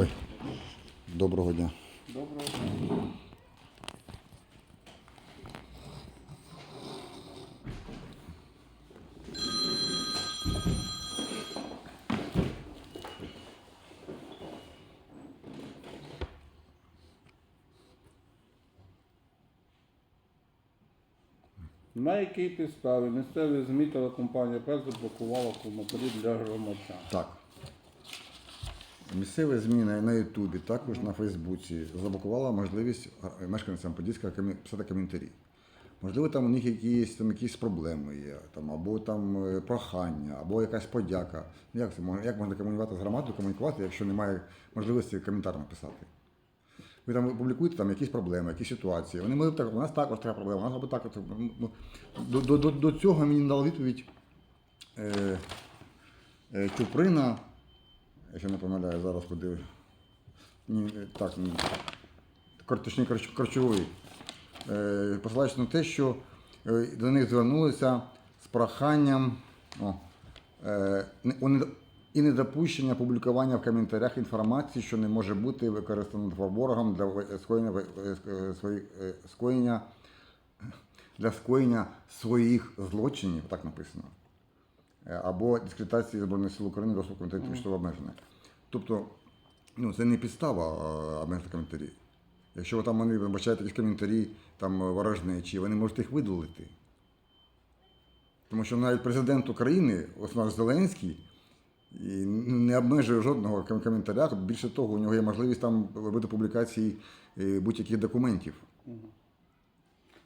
Ой, доброго дня. Доброго дня. На якій підставі місцеві ЗМІ телекомпанія ПЕС заблокувала коментарі для громадян? Так. Місцеві ЗМІ на, Ютубі, також на Фейсбуці заблокувала можливість е, мешканцям Подільська писати коментарі. Можливо, там у них якісь, там, якісь проблеми є, там, або там е, прохання, або якась подяка. Як, це, як можна комунікувати з громадою, комунікувати, якщо немає можливості коментар написати? Ви там публікуєте там якісь проблеми, якісь ситуації. Вони можуть так, у нас також така проблема, у нас або так. ну, до, до, до, до цього мені дала відповідь е, е, Чуприна, якщо не помиляю, зараз куди. Ні, е, так, ні. Корч- Корчовий. Е, посилаючись на те, що е, до них звернулися з проханням о, і недопущення публікування в коментарях інформації, що не може бути використано ворогом для скоєння, скоєння для скоєння своїх злочинів, так написано, або дискредитації Збройних сил України доступу комітету тимчасово обмежених. Тобто, ну, це не підстава е, обмежити коментарі. Якщо ви там вони бачаєте якісь коментарі там е, ворожнечі, вони можуть їх видалити. Тому що навіть президент України, ось наш Зеленський, не обмежує жодного ком- коментаря. Більше того, у нього є можливість там робити публікації е, будь-яких документів.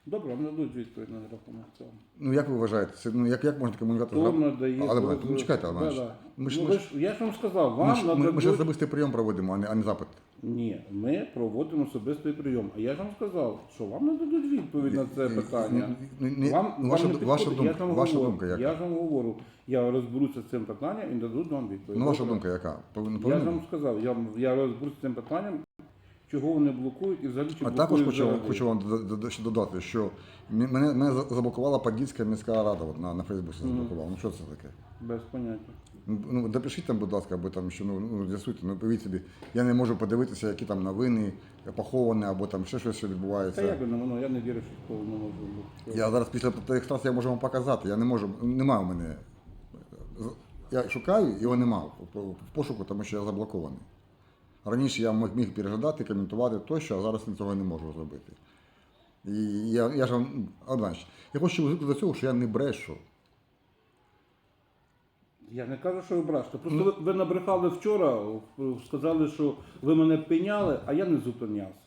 Добре, вам дадуть відповідь на рахунок цього. Ну як ви вважаєте, це ну як, як можна комунікувати Хто надає Але дозвіл? ну, чекайте, але Да, да. ми ж ну, ми ви ж- ж, я ж вам сказав, вам ми ж, ми, ми ж нададуть... особистий прийом проводимо, а не, а не запит. Ні, ми проводимо особистий прийом. А я ж вам сказав, що вам нададуть відповідь на це питання. ну, ні, вам, ну, ваша вам не ду- ваша підходить. думка- я ж вам ваша говорю, думка яка? Я ж вам говорю, я розберуся з цим питанням і дадуть вам відповідь. Ну ваша Добре? думка яка? Повинен, Я ж вам сказав, я, я розберуся з цим питанням, чого вони блокують і взагалі чи А також блокують хочу, взагалі. хочу вам ще додати, що мене, мене за- заблокувала Подільська міська рада от на, на Фейсбуці заблокувала. Ну що це таке? Без поняття. Ну, ну допишіть там, будь ласка, або там що ну, ну з'ясуйте, ну повіть собі, я не можу подивитися, які там новини поховані, або там ще щось що Та відбувається. як воно, воно, я не вірю, що такого не може бути. Я зараз після трас я можу вам показати. Я не можу, немає у мене. Я шукаю, його немає в в пошуку, тому що я заблокований. Раніше я міг переглядати, коментувати тощо, а зараз я цього не можу зробити. І я, я ж вам, одначе, я хочу звикнути до цього, що я не брешу. Я не кажу, що ви брешете. Просто ви, ви набрехали вчора, сказали, що ви мене пеняли, а я не зупинявся.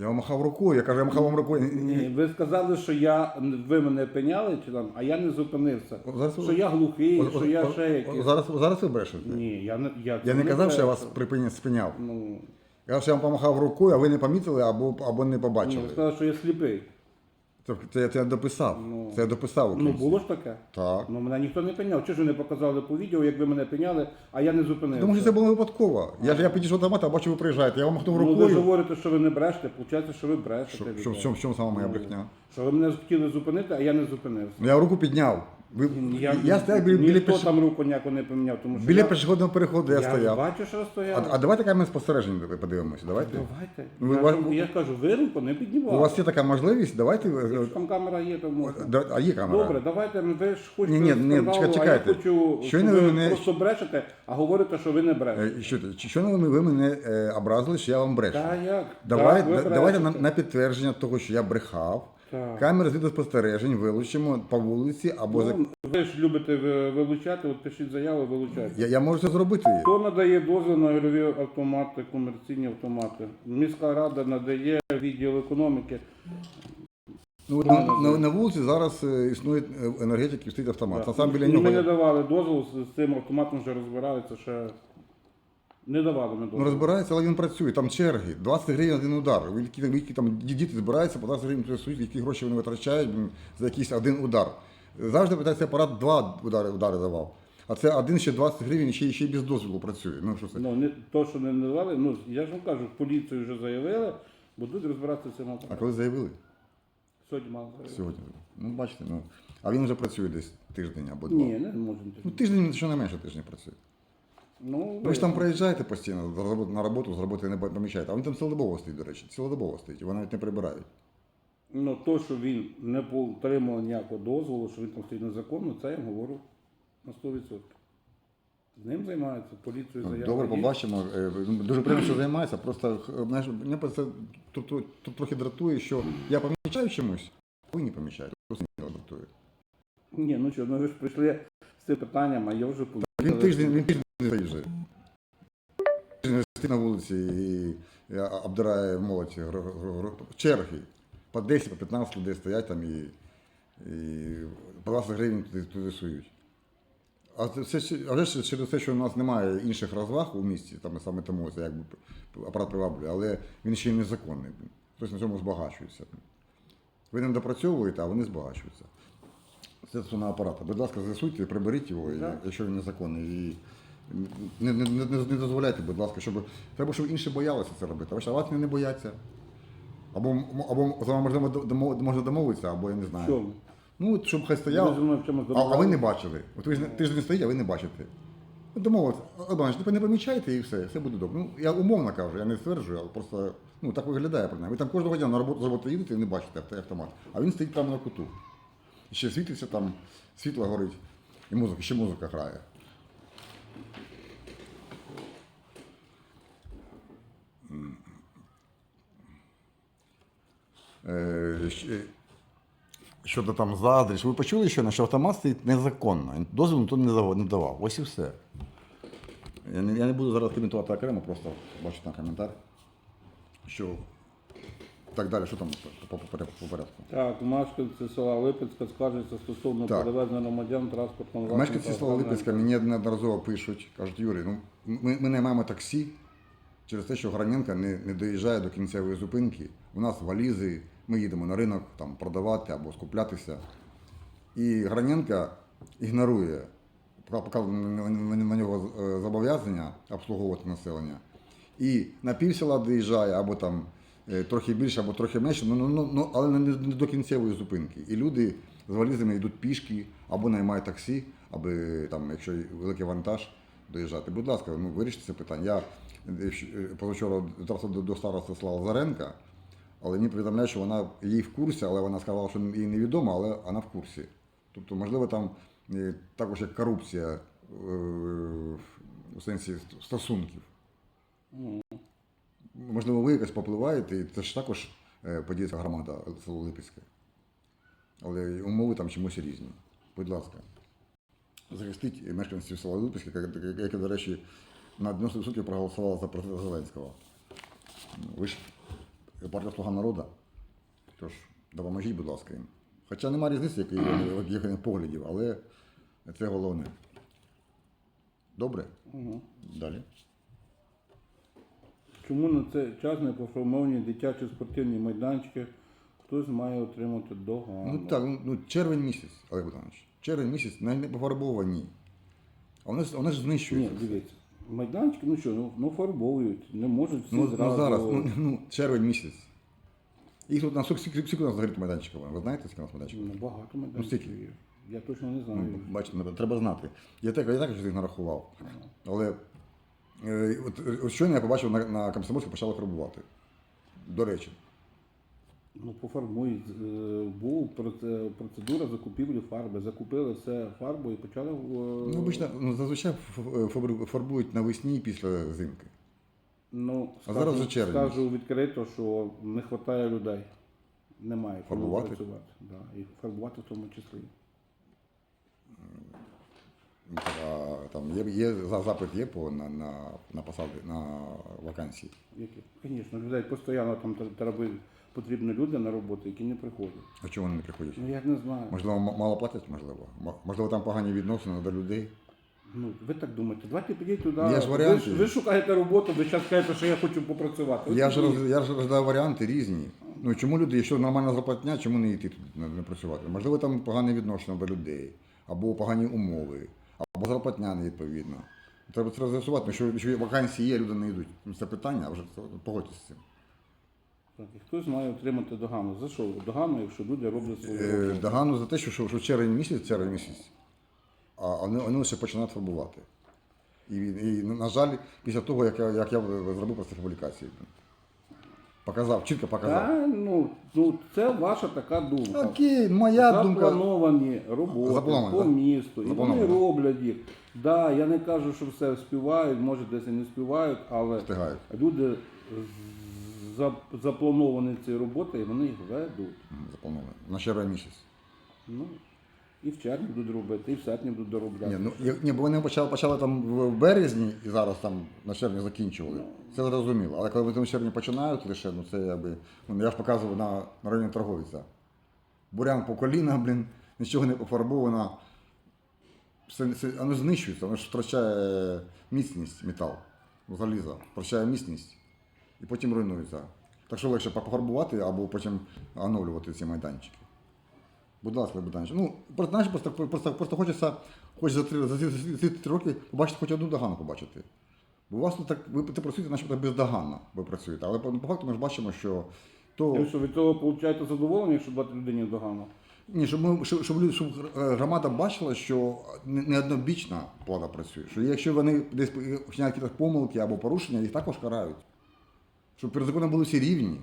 Я вам махав рукою, я кажу, я махав вам рукою. Ні, ви сказали, що я ви мене пеняли, чи там, а я не зупинився. О, зараз ви- що я глухий, О, що о, я о, ще якийсь. Зараз, зараз ви брешете. Ні, я не я, Я не казав, що я вас припиняв спиняв. Ну, Я кажу, що я вам помахав рукою, а ви не помітили або, або не ні, побачили. ви сказали, що я сліпий. Це, це, це я дописав. Ну. це я дописав. у Ну кінці. було ж таке. Так. Ну мене ніхто не пиняв. Чого ж ви не показали по відео, як ви мене пиняли, а я не зупинився. Тому що це було випадково. Я ж я підійшов до мати, а бачу, ви приїжджаєте. Я вам махнув Ну, ви рукою. говорите, що ви не брешете, виходить, що ви брешете. Що, що, в чому, в чому сама моя Ну, брехня? Що ви мене хотіли зупинити, а я не зупинився. Ну, Я руку підняв. Ви, я, стояв біля, біля, ніхто пеш... там руку ніяку не поміняв, тому що біля я, пішохідного переходу я, я стояв. бачу, що ви стояли. А, а давайте камери спостережень подивимося. Давайте. Давайте. Ну, я, ви- я кажу, ви руку не піднімали. У вас є така можливість, давайте. Якщо там камера є, то можна. Да, А є камера? Добре, давайте, ви ж хочете Ні, ні, ні, скандалу, чекайте, а я хочу, ви ви мене- просто брешете, а говорите, що ви не брешете. Е, Що, що ви, ви мене е, образили, що я вам брешу? Та як? Давай, Так, ви давайте на, на підтвердження того, що я брехав. Так. Камери з відеоспостережень вилучимо по вулиці або за. Ну, ви ж любите ви- вилучати, от пишіть заяву, вилучайте. Я, я можу це зробити. Хто надає дозвіл на ігрові автомати, комерційні автомати? Міська рада надає відділ економіки. Ну, на, на, на вулиці зараз е, існує е, енергетик і стоїть автомат. На сам біля Ну, нього. Ми не я- давали дозволу, з з цим автоматом вже розбираються, ще не давали ми Ну, дозволу. розбирається, але він працює. Там черги. 20 гривень один удар. Які, які там діти збираються, по 20 гривень працюють, які гроші вони витрачають за якийсь один удар. Завжди питається апарат два удари, удари давав. А це один ще 20 гривень, ще, ще й без дозволу працює. Ну що це? Ну, не, то, що не давали, ну, я ж вам кажу, в поліцію вже заявили, будуть розбиратися цим А коли заявили? Сьогодні мали заявити. Сьогодні. Ну, бачите, ну. А він вже працює десь тиждень або два. Ні, не можемо. Ну, тиждень, що не менше тижня працює. Ну, Ви ж там приїжджаєте постійно на роботу, з роботи не помічаєте. А він там цілодобово стоїть, до речі. Цілодобово стоїть, вони навіть не прибирають. Ну, то, що він не отримав ніякого дозволу, що він там стоїть незаконно, це я говорю на 100%. З ним займаються, поліцію Ну. Добре, є. побачимо. Е, Дуже приємно, що займається. Просто е, знаєш, мене просто тут, тут, тут трохи дратує, що я помічаю чомусь, а ви не помічаєте. Просто не дратує. Ні, ну що, ну ви ж прийшли з цим питанням, а я вже Він тиждень, він тиждень не вже. Тиждень стоїть на вулиці і, обдирає молодь черги. По 10, по 15 людей стоять там і, і по 20 гривень туди, туди сують. А це все ще- а вже ж через те, що у нас немає інших розваг у місті, там саме тому це якби апарат приваблює, але він ще й незаконний. Хтось на цьому збагачується. Ви не допрацьовуєте, а вони збагачуються. Це стосовно апарата. Будь ласка, з'ясуйте, приберіть його, якщо він незаконний. І не, не, не, не дозволяйте, будь ласка, щоб треба, щоб інші боялися це робити. А вас не бояться. Або, або з вами можна домовитися, або я не знаю. Чому? Ну, щоб хай стояв. А, а ви не бачили. От ви ж не- тиждень стоїть, а ви не бачите. Домовилися, Іванович, ви не помічаєте і все, все буде добре. Ну, я умовно кажу, я не стверджую, але просто ну, так виглядає принаймні. Ви там кожного дня на роботу з роботи їдете і не бачите автомат. А він стоїть прямо на куту. І ще світиться там, світло горить, і музика, ще музика грає. Е, щ- щодо там заздріч, ви почули що, що автомат стоїть незаконно. Дозвіл ніхто не давав-. Ось і все. Я не, я не буду зараз коментувати окремо, просто бачу там коментар. Що так далі, що там по, по, по, по порядку. Так, мешканці села Липецька скаржаться стосовно Так. перевезення громадян транспортного Мешканці засобу села та Липецька мені неодноразово пишуть, кажуть, Юрій, ну ми, ми не маємо таксі через те, що Граненка не, не доїжджає до кінцевої зупинки. У нас валізи, ми їдемо на ринок там, продавати або скуплятися. І Граненка ігнорує, поки на, нього е, зобов'язання обслуговувати населення. І на півсела доїжджає, або там е, трохи більше, або трохи менше, ну, ну, ну, ну, але не, до кінцевої зупинки. І люди з валізами йдуть пішки або наймають таксі, аби там, якщо великий вантаж, доїжджати. Будь ласка, ну вирішіть це питання. Я е, позавчора до, староста села Лазаренка, але мені повідомляють, що вона їй в курсі, але вона сказала, що їй невідомо, але вона в курсі. Тобто, можливо, там е, також як корупція е, у сенсі стосунків. Можливо, ви якось попливаєте, і це ж також е, подільська громада село Липецьке. Але умови там чомусь різні. Будь ласка. Захистіть мешканців села Липецьке, як- які, до речі, на 90% проголосували за президента Зеленського. Ви ж партія Слуга народу. Тож допоможіть, будь ласка, їм. Хоча немає різниці, яких їхніх поглядів, але це головне. Добре? Угу. Далі. Чому на цей час не поформовані дитячі спортивні майданчики? Хтось має отримати догану. Ну так, ну, червень місяць, Олег Богданович. Червень місяць не, пофарбовані. А вони, ж- вони ж Ні, дивіться. Майданчики, ну що, ну, ну фарбовують, не можуть всі ну, зразу. ну зараз, ну, ну, червень місяць. Їх тут на скільки, скільки, скільки у нас взагалі майданчиків? Ви знаєте, скільки у нас майданчиків? Ну, багато Ну, майданчиків скільки? є. Я точно не знаю. Ну, бачите, треба знати. Я так, я також їх нарахував. Але е, от, е, от щойно я побачив на, на Комсомольську почали фарбувати. До речі. Ну, пофарбують. Е, Був процедура закупівлі фарби. Закупили все фарбу і почали. е, Ну, обично, ну, зазвичай фабру- фарбують навесні після зимки. Ну, А зараз скажу- червень. Скажу відкрито, що не вистачає людей. Немає Фарбувати? працювати. Да. І фарбувати в тому числі. А, там є, є за- запит є по на, на, на посади, на вакансії. Які? Звісно, людей постійно там тр- треба потрібні люди на роботу, які не приходять. А чому вони не приходять? Ну я не знаю. Можливо, мало платять, можливо. Можливо, там погані відносини до людей. Ну, ви так думаєте, давайте підіть туди. Є ж ви, ви шукаєте роботу, ви зараз кажете, що я хочу попрацювати. Я ж, роз, я ж розглядаю варіанти різні. Ну чому люди, якщо нормальна зарплатня, чому не йти туди не, не працювати? Можливо, там погані відношення до людей, або погані умови, або зарплатня невідповідна. Треба це Ну, що, що вакансії є, люди не йдуть. Це питання, а вже погодьтесь з цим. Так, і хтось має отримати догану. За що догану, якщо люди роблять свою Е, роботу? Догану за те, що, що, що червень місяць, червень місяць, а вони, вони лише починають фарбувати. І, і на жаль, після того, як я, як я зробив про це публікації. Показав, чітко показав. Та, ну, ну, це ваша така думка. Окей, моя думка. Заплановані роботи Заплановані, по да? місту, і вони Заплановані. роблять їх. Да, я не кажу, що все співають, може десь і не співають, але Встигають. люди з- за- заплановані ці роботи, і вони їх ведуть. Заплановано. На червень місяць. Ну, і в червні будуть робити, і в серпні будуть доробляти. Ні, ну, я- ні, бо вони почали, почали там в березні і зараз там на червні закінчували. Це зрозуміло. Але коли вони там в червні починають лише, ну це якби. Ну, я ж показував на, на районі торговиця. Бурян по коліна, блін, нічого не пофарбовано. Все, все, воно знищується, воно ж втрачає міцність метал, заліза, втрачає міцність і потім руйнується. Так що легше пофарбувати або потім оновлювати ці майданчики. Будь ласка, Богданович. Ну, просто, знаєш, просто, просто, просто хочеться, хоч за три, за ці, за ці три роки побачити хоч одну догану побачити. Бо у вас тут так, ви це працюєте, начебто бездоганно ви працюєте. Але по, по факту ми ж бачимо, що то. І що від цього получаєте задоволення, якщо дати людині догану? Ні, щоб, ми, щоб, щоб, щоб е, громада бачила, що не однобічна влада працює. Що якщо вони десь вчиняють якісь помилки або порушення, їх також карають. Щоб перед законом були всі рівні.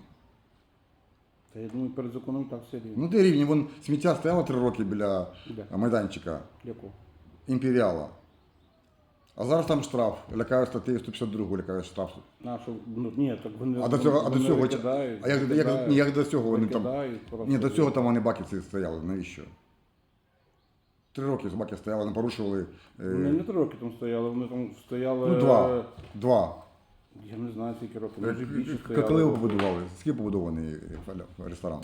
Та я думаю, перед законом так все рівно. Ну, де рівні, вон сміття стояло три роки біля Де? майданчика. Яку? імперіала. А зараз там штраф. Лякають статтею 152 лякають штраф. А, що, ну, ні, так вони, А до цього, а до вони цього, викидають, а як, як, ні, як до цього вони там. викидають, просто Ні, до цього там вони баки ці стояли. Навіщо? Три роки баки стояли, не порушували. е, Вони не три роки там стояли, вони там стояли. ну, два. Два. Я не знаю, скільки років, Е, може більше Коли стояли. ви побудували? Скільки побудований е, ресторан?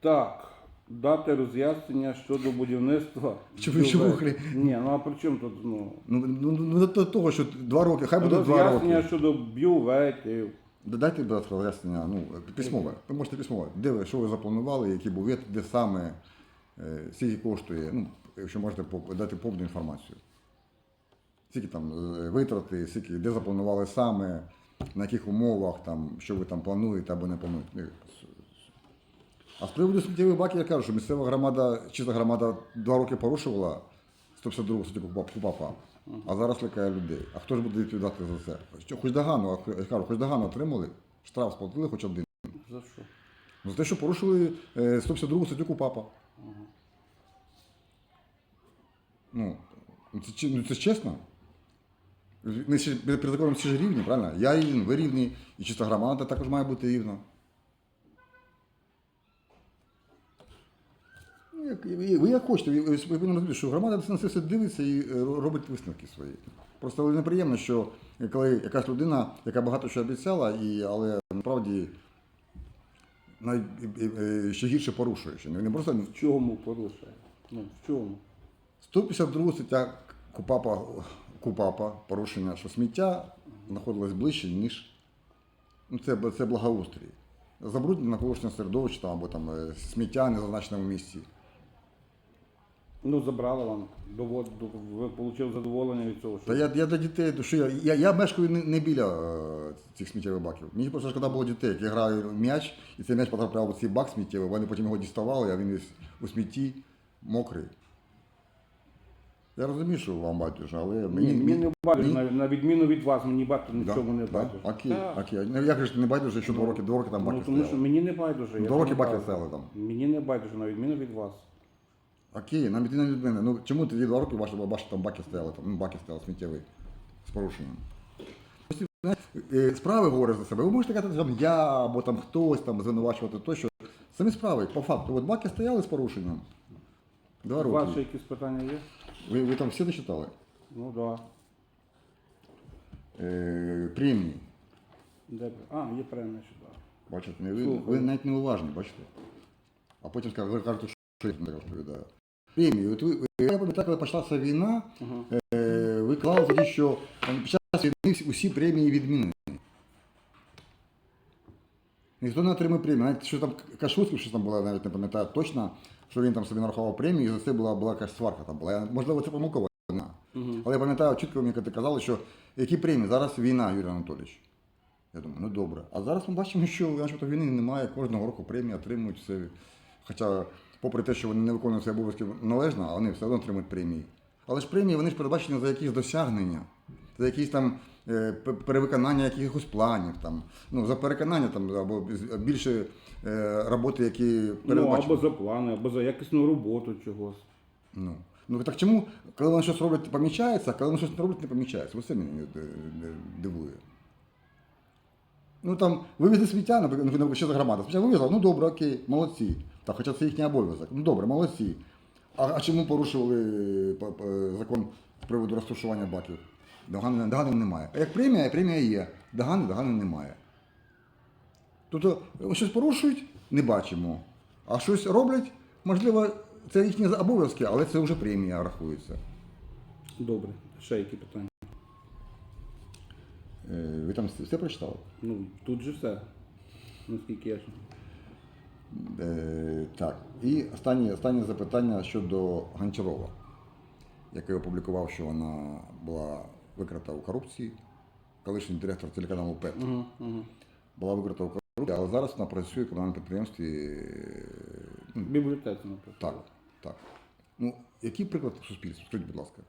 Так, дати роз'яснення щодо будівництва. Чи ви- чи хрі- Ні, ну а при чому тут, ну, Ну, ну, ну до того, що два роки, хай буде два роз'яснення роки. щодо бюветів. Дайте, будь ласка, роз'яснення, ну, письмове. Ви можете письмове. Де ви, що ви запланували, який бювет, де саме, е, скільки коштує, ну, якщо можете по- дати повну інформацію. Скільки там е, витрати, скільки, де запланували саме, на яких умовах, там, що ви там плануєте або не плануєте. А з приводу сміттєвих баків я кажу, що місцева громада, чиста громада два роки порушувала 152 статтю КУПА- КУПАПа, а зараз лякає людей. А хто ж буде відповідати за це? Що, хоч догану, я кажу, хоч догану отримали, штраф сплатили хоч один. За що? Ну, За те, що порушили е, 152 статтю КУПАПа. Ну, ну, це, ну, це ж чесно. Ми перед законом всі ж рівні, правильно? Я рівний, ви рівні, і чиста громада також має бути рівна. Ну, як- Ви, ви як хочете, ви, повинні розуміти, що громада на це все дивиться і е, робить висновки свої. Просто неприємно, що коли якась людина, яка багато що обіцяла, і, але насправді навіть е, е, ще гірше порушує. Ще. Не не просто В чому порушує? Ну, в чому? 152 стаття КУПАПа, КУПАПа порушення, що сміття знаходилось ближче, ніж ну, це, це благоустрій. Забруднення навколишнє середовище там, або там е, сміття не зазначеному місці. Ну, забрали вам, довод, ви отримали задоволення від цього. Що... Та я, я до дітей, то що я, я, я мешкаю не, не біля е, цих сміттєвих баків. Мені просто шкода було дітей, які грають в м'яч, і цей м'яч потрапляв у цей бак сміттєвий, вони потім його діставали, а він весь у смітті мокрий. Я розумію, що вам батюшка, але мені, Ні, мені не байдуже, мені- на, на відміну від вас, мені багато ні в Да, чому не байдуже. Окей, Так. окей. Ну, як же ж не байдуже, що два роки, два роки там баки Ну, тому що стояли. мені не байдуже. я Два роки баки кажу. стояли там. Мені не байдуже, на відміну від вас. Окей, нам іти не від мене. Ну чому тоді два роки ваші бачите, там баки стояли, там, ну, баки стояли сміттєві з порушенням. Е, Справи говорять за себе. Ви можете казати, там я або там хтось там звинувачувати тощо. Самі справи, по факту, от баки стояли з порушенням. Два роки. Ваші якісь питання є? Ви, ви там всі дочитали? Ну так. Да. Е, премії. Де... А, є премія сюди. Бачите, не, ви, ви навіть не уважні, бачите? А потім скажете, що я не розповідаю. Премії. От ви, я пам'ятаю, коли почалася війна, е, ви клали тоді, що там, під час війни усі премії відмінені. Ніхто не отримав премію. Навіть що там Кашуцький, що там була, навіть не пам'ятаю точно, що він там собі нарахував премію, і за це була, була якась сварка там була. Я- Можливо, це помилкова війна. Але я пам'ятаю чітко, мені казали, що які премії? Зараз війна, Юрій Анатолійович. Я думаю, ну добре. А зараз ми бачимо, що начебто війни немає, кожного року премії отримують все. Хоча, попри те, що вони не виконують свої обов'язки належно, а вони все одно отримують премії. Але ж премії вони ж передбачені за якісь досягнення. за якісь там е, перевиконання якихось планів, там, ну, за переконання там, або більше е, роботи, які Ну, або за плани, або за якісну роботу чогось. Ну, ну так чому, коли вони щось роблять, помічається, а коли вони щось не роблять, не помічається? Ось це мене е, дивує. Ну там вивезли сміття, наприклад, ну, що за громада? Сміття вивезла, ну добре, окей, молодці. Та, хоча це їхній обов'язок. Ну добре, молодці. А, а чому порушували е, закон з приводу розташування баків? Догани, догани немає. А як премія, премія є. Догани, догани немає. Тобто щось порушують, не бачимо. А щось роблять, можливо, це їхні обов'язки, але це вже премія рахується. Добре, ще які питання. Е, Ви там все прочитали? Ну, тут же все. Наскільки я. Е, так. І останнє, останнє запитання щодо Гончарова, який опублікував, що вона була викрита у корупції, колишній директор телеканалу ПЕТ. Угу, угу. Була викрита у корупції, але зараз вона працює в комунальному підприємстві. е, ну, Бібліотеці, наприклад. Так, так. Ну, який приклад в суспільстві? Скажіть, будь ласка.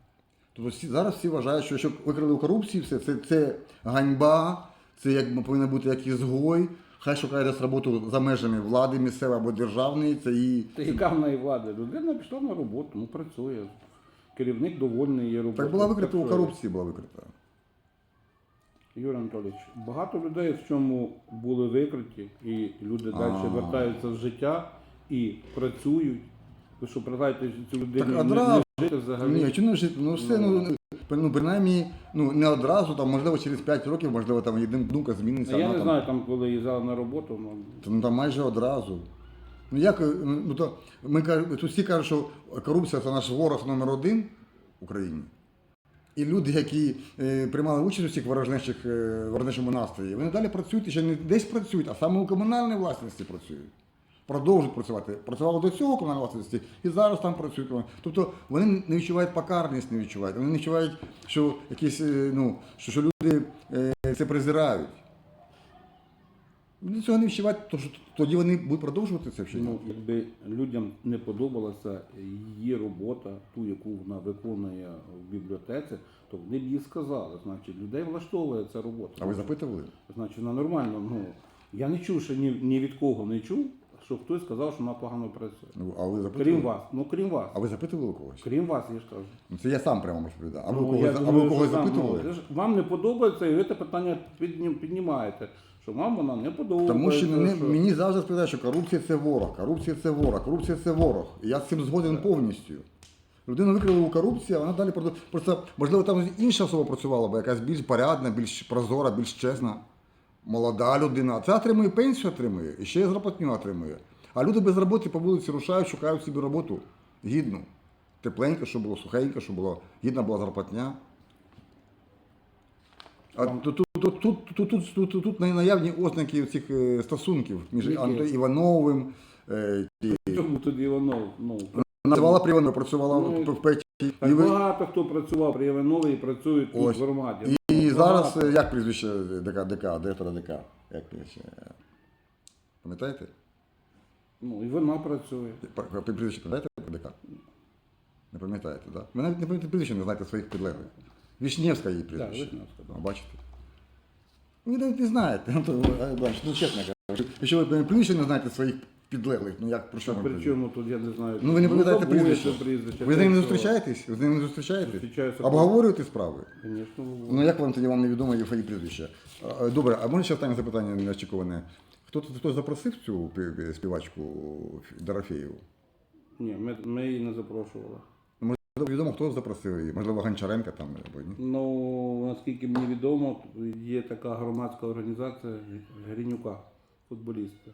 Тобто всі, зараз всі вважають, що щоб викрили у корупції, все, це, це ганьба, це як повинен бути як ізгой, хай шукає десь роботу за межами влади місцевої або державної, це і. Та яка в неї влада? Людина пішла на роботу, ну працює. Керівник довольний є роботою. Так була викрита у корупції, була викрита. Юрій Анатолійович, багато людей в цьому були викриті, і люди далі вертаються в життя і працюють. Ви що, признаєте цю людину Так не, одразу. не жити взагалі? Ні, чому не жити? Ну все, ну, ну принаймні, ну не одразу, там, можливо, через 5 років, можливо, там єдина думка зміниться. А я вона не там- знаю, там, коли їздили на роботу, ну, Ну там майже одразу. Ну як е, ну то ми кажемо, тут всі кажуть, що корупція це наш ворог номер один в Україні. І люди, які е, приймали участь у цих ворожнечих е, ворожнечому настрої, вони далі працюють і ще не десь працюють, а саме у комунальній власності працюють. Продовжують працювати. Працювали до цього комунальної власності і зараз там працюють. Тобто вони не відчувають покарність, не відчувають. Вони не відчувають, що якісь, е, ну, що, що люди е, це презирають. Вони цього не відчувають, то що тоді вони будуть продовжувати це вчення. ну, якби людям не подобалася її робота, ту, яку вона виконує в бібліотеці, то вони б їй сказали. Значить, людей влаштовує ця робота. А ви запитували? Значить, вона нормально. Ну, я не чув, ще ні, ні від кого не чув, що хтось сказав, що вона погано працює. Ну, а ви запитували? Крім вас. Ну, крім вас. А ви запитували когось? Крім вас, я ж кажу. Ну, Це я сам прямо розповідав. А ви Ну, у когось, я а ви думаю, когось що запитували? ну, це ж вам не подобається, і ви це питання піднім- піднімаєте. Що вам вона не подобається. Тому що мене, що- мені завжди сказали, що корупція це ворог, корупція це ворог, корупція це ворог. І я з цим згоден повністю. Людину викрили у корупції, а вона далі продов- просто, можливо, там інша особа працювала, бо якась більш порядна, більш прозора, більш чесна, молода людина. Це отримує пенсію, отримує, і ще й зарплатню отримує. А люди без роботи по вулиці рушають, шукають собі роботу гідну. Тепленько, щоб було сухенько, щоб було гідна була зарплатня. А тут тут, тут, тут, тут, тут, тут наявні ознаки цих е, стосунків між Антоном Івановим. Е, чому тоді Іванов? Ну, Називала при Іванові, працювала ну, в Петі. Так багато хто працював при Іванові і працюють тут в громаді зараз, е, як прізвище ДК, ДК, директора ДК? Як прізвище? Пам'ятаєте? Ну, і вона працює. Пр- пр- Прізвище пам'ятаєте ДК? Не пам'ятаєте, так? Да? Ви навіть не пам'ятаєте прізвище, не знаєте своїх підлеглих. Вішнєвська її прізвище. Вишневська, да. Ну, бачите? Ви навіть не знаєте. Ну, то, Іванович, ну чесно кажу. Якщо ви прізвище не знаєте своїх підлеглих, ну як про що ми кажемо? Причому тут я не знаю. Ну ви не пам'ятаєте забули прізвище. це прізвище. Ви з ним не зустрічаєтесь? Ви з ним не зустрічаєтесь? Зустрічаюся. Обговорюєте справи? Звісно, Ну як вам тоді вам невідомо її прізвище? А, Добре, а можна ще останнє запитання неочікуване? Хто хто запросив цю пі- пі- співачку Дорофеєву? ні, ми, ми її не запрошували. Відомо, хто запросив її? Можливо, Гончаренка там або ні? Ну, наскільки мені відомо, є така громадська організація Гринюка, футболіста.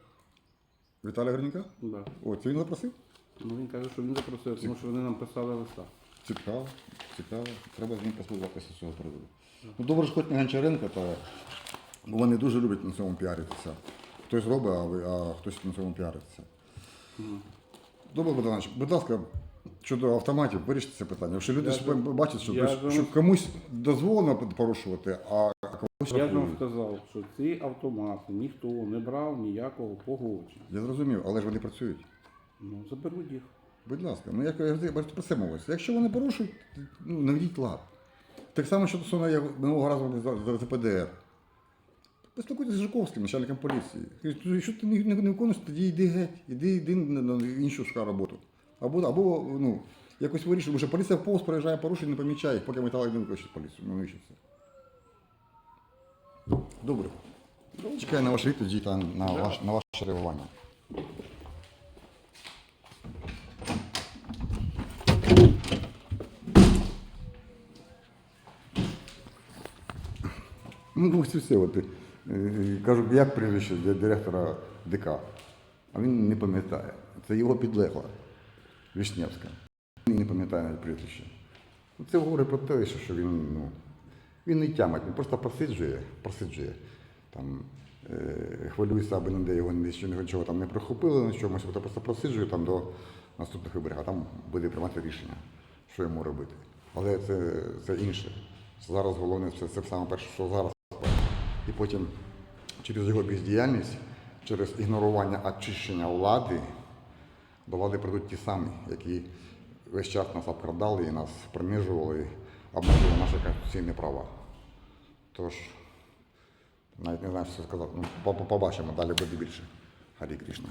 Віталія Горніка? Да. О, це він запросив? Ну, він каже, що він запросив, тому що вони нам писали листа. Цікаво, цікаво. Треба з ним поспілкуватися з цього приводу. Ну добре ж хоч не Гончаренко, то бо вони дуже люблять на цьому піаритися. Хтось робить, а, ви, а хтось на цьому піариться. Добре, Богданович, будь ласка, щодо автоматів, вирішите це питання. Якщо люди Я ж бачать, що, я що, ж вам- комусь дозволено порушувати, а комусь Я ж вам сказав, що ці автомати ніхто не брав ніякого погодження. Я зрозумів, але ж вони працюють. Ну, заберуть їх. Будь ласка, ну як я завжди- про це мовиться. Якщо вони порушують, ну наведіть лад. Так само, що стосовно я минулого разу за, за, за ПДР. Поспілкуйтесь з Жуковським, начальником поліції. Кажуть, «Ну, Якщо ти не, не, виконуєш, тоді йди геть, іди, йди на, на іншу шукай роботу. Або, або ну, якось вирішуй, бо що поліція в повз проїжджає порушення, не помічає, їх, поки металик не викличуть поліцію. Ну, навіщо це? Добре. Чекаю на ваш відповіді та на, ваш, на ваше реагування. Ну, ось і все. От, е, кажу, як прізвище ди- директора ДК. А він не пам'ятає. Це його підлегла Вишневська. Він не пам'ятає навіть прізвище. Ну, Це говорить про те, що він, ну, він не тямить, він просто просиджує, просиджує. Там, е, хвилюється, аби ніде його нічого, нічого там не прихопили на чомусь, то просто просиджує там до наступних виборів, а там буде приймати рішення, що йому робити. Але це, це інше. Зараз головне це, це саме перше, що зараз. І потім через його бездіяльність, через ігнорування очищення влади, до влади прийдуть ті самі, які весь час нас обкрадали і нас принижували, обмежували наші конституційні права. Тож, навіть не знаю, що сказати. Ну, по- по- побачимо, далі буде більше. Гарі Крішна.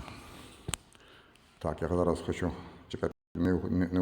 Так, я зараз хочу чекати. Не, не, не